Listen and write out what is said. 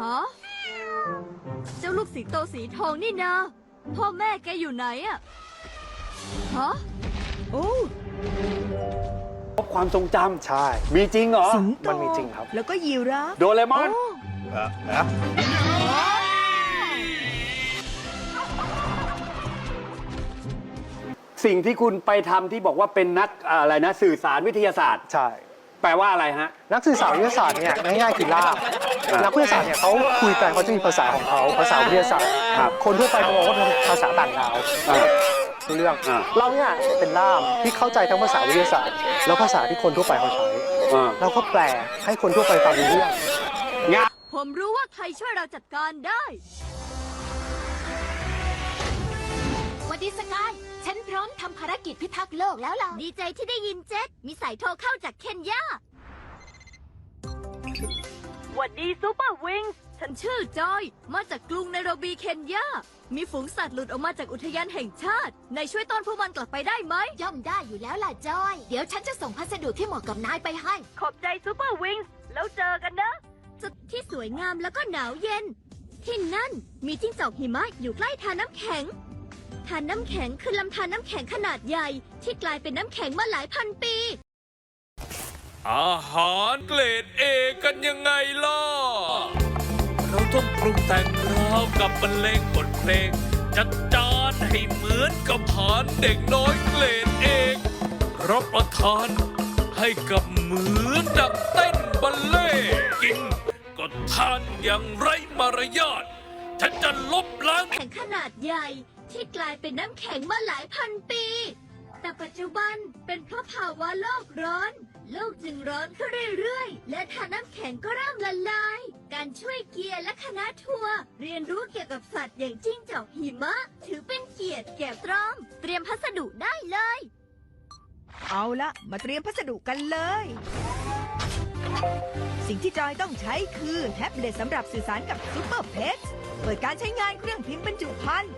ฮะเจ้าลูกสิงโตสีทองนี่นาพ่อแม่แกอยู่ไหนอะฮะโอ้พบความทรงจใช่ำมีจริงเหรอ สิงโตมันมีจริงครับ แล้วก็ยีราฟโดเรมอน โอ้เออนะสิ่งที่คุณไปทำที่บอกว่าเป็นนักอะไรนะ สื่อสารวิทยาศาสตร์ ใช่ แปลว่าอะไรฮะ นักสื่อสารวิทยาศาสตร์เนี่ยง่ายๆคือล่ามนักวิทยาศาสตร์เนี่ยเขาคุยกันเขาจะมีภาษาของเขาภาษาวิทยาศาสตร์ครับคนทั่วไปเขาบอกว่าเป็นภาษาต่างดาวอ่า รู้เรื่องอ่า เราเนี่ยเป็นล่ามที่เข้าใจทั้งภาษาวิทยาศาสตร์ แล้วภาษาที่คนทั่วไปเขาใช้อ่าเราก็แปลให้คนทั่วไปฟังรู้เรื่อง งาน ผมรู้ว่าใครช่วยเราจัดการได้ ทำภารกิจพิทักษ์โลกแล้วล่ะ ดีใจที่ได้ยินเจ็ดมีสายโทรเข้าจากเคนยาหวัดดีซูเปอร์วิงฉันชื่อจอย มาจากกรุงไนโรบีเคนยา มีฝูงสัตว์หลุดออกมาจากอุทยานแห่งชาติ นายช่วยต้อนพวกมันกลับไปได้ไหม ย่อมได้อยู่แล้วล่ะจอย เดี๋ยวฉันจะส่งพัสดุที่เหมาะกับนายไปให้ ขอบใจซูเปอร์วิงแล้วเจอกันนะ จุดที่สวยงามแล้วก็หนาวเย็น ที่นั่นมีจิ้งจอกหิมะอยู่ใกล้ทานน้ำแข็ง ทานน้ำแข็งคือลำธารน้ำแข็งขนาดใหญ่ ที่กลายเป็นน้ำแข็งมาหลายพันปี อาหารเกรดเอกันยังไงล่ะ เราต้องปรุงแต่งราวกับบรรเลงบทเพลง จัดจานให้เหมือนกับอาหารเด็กน้อยเกรดเอกรับประทานให้กับเหมือนดักเต้นบัลเล่ต์กินก็ทานอย่างไรมารยาทฉันจะลบล้าง แข็งขนาดใหญ่ ที่กลายเป็นน้ำแข็งมาหลายพันปี แต่ปัจจุบันเป็นเพราะภาวะโลกร้อน โลกจึงร้อนขึ้นเรื่อยๆ และทานน้ำแข็งก็เริ่มละลาย การช่วยเกียร์และคณะทัวร์เรียนรู้เกี่ยวกับสัตว์อย่างจิ้งจอกหิมะ ถือเป็นเกียรติแก่ตรอม เตรียมพัสดุได้เลย เอาละมาเตรียมพัสดุกันเลย สิ่งที่จอยต้องใช้คือแท็บเล็ตสำหรับสื่อสารกับซูเปอร์เพจ เปิดการใช้งานเครื่องพิมพ์บรรจุภัณฑ์